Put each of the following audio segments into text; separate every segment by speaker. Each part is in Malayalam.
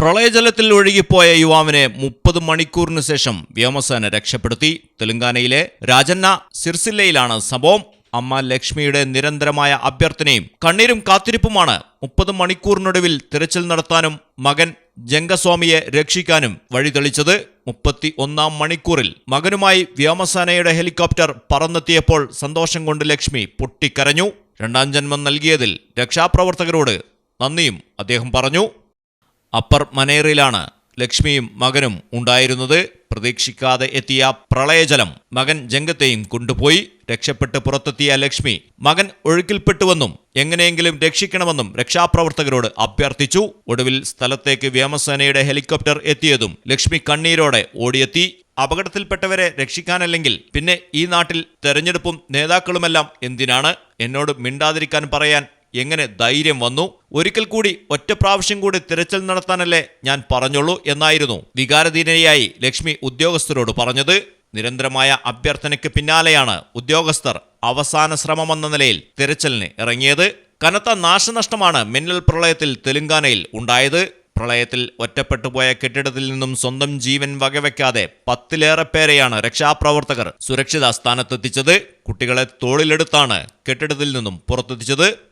Speaker 1: പ്രളയജലത്തിൽ ഒഴുകിപ്പോയ യുവാവിനെ മുപ്പത് മണിക്കൂറിന് ശേഷം വ്യോമസേന രക്ഷപ്പെടുത്തി. തെലങ്കാനയിലെ രാജന്ന സിർസില്ലയിലാണ് സംഭവം. അമ്മ ലക്ഷ്മിയുടെ നിരന്തരമായ അഭ്യർത്ഥനയും കണ്ണീരും കാത്തിരിപ്പുമാണ് മുപ്പത് മണിക്കൂറിനൊടുവിൽ തിരച്ചിൽ നടത്താനും മകൻ ജംഗസ്വാമിയെ രക്ഷിക്കാനും വഴിതെളിച്ചത് മുപ്പത്തി ഒന്നാം മണിക്കൂറിൽ. മകനുമായി വ്യോമസേനയുടെ ഹെലികോപ്റ്റർ പറന്നെത്തിയപ്പോൾ സന്തോഷം കൊണ്ട് ലക്ഷ്മി പൊട്ടിക്കരഞ്ഞു. രണ്ടാം ജന്മം നൽകിയതിൽ രക്ഷാപ്രവർത്തകരോട് നന്ദിയും അദ്ദേഹം പറഞ്ഞു. അപ്പർ മനേറിലാണ് ലക്ഷ്മിയും മകനും ഉണ്ടായിരുന്നത് പ്രതീക്ഷിക്കാതെ എത്തിയ പ്രളയജലം മകൻ ജംഗത്തെയും കൊണ്ടുപോയി രക്ഷപ്പെട്ട് പുറത്തെത്തിയ ലക്ഷ്മി മകൻ ഒഴുക്കിൽപ്പെട്ടുവെന്നും എങ്ങനെയെങ്കിലും രക്ഷിക്കണമെന്നും രക്ഷാപ്രവർത്തകരോട് അഭ്യർത്ഥിച്ചു. ഒടുവിൽ സ്ഥലത്തേക്ക് വ്യോമസേനയുടെ ഹെലികോപ്റ്റർ എത്തിയതും ലക്ഷ്മി കണ്ണീരോടെ ഓടിയെത്തി. അപകടത്തിൽപ്പെട്ടവരെ രക്ഷിക്കാനല്ലെങ്കിൽ പിന്നെ ഈ നാട്ടിൽ തെരഞ്ഞെടുപ്പും നേതാക്കളുമെല്ലാം എന്തിനാണ്? എന്നോട് മിണ്ടാതിരിക്കാൻ പറയാൻ എങ്ങനെ ധൈര്യം വന്നു? ഒരിക്കൽ കൂടി ഒറ്റ പ്രാവശ്യം കൂടി തിരച്ചിൽ നടത്താനല്ലേ ഞാൻ പറഞ്ഞുള്ളൂ എന്നായിരുന്നു വികാരധീനയായി ലക്ഷ്മി ഉദ്യോഗസ്ഥരോട് പറഞ്ഞത്. നിരന്തരമായ അഭ്യർത്ഥനയ്ക്ക് പിന്നാലെയാണ് ഉദ്യോഗസ്ഥർ അവസാന ശ്രമമെന്ന നിലയിൽ തിരച്ചിലിന് ഇറങ്ങിയത്. കനത്ത നാശനഷ്ടമാണ് മിന്നൽ പ്രളയത്തിൽ തെലുങ്കാനയിൽ ഉണ്ടായത്. പ്രളയത്തിൽ ഒറ്റപ്പെട്ടുപോയ കെട്ടിടത്തിൽ നിന്നും സ്വന്തം ജീവൻ വകവെക്കാതെ പത്തിലേറെ പേരെയാണ് രക്ഷാപ്രവർത്തകർ സുരക്ഷിത സ്ഥാനത്തെത്തിച്ചത്. കുട്ടികളെ തോളിലെടുത്താണ് കെട്ടിടത്തിൽ നിന്നും പുറത്തെത്തിച്ചത്.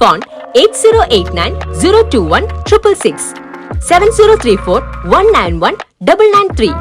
Speaker 2: upon 8089 021 666 7034 191 993.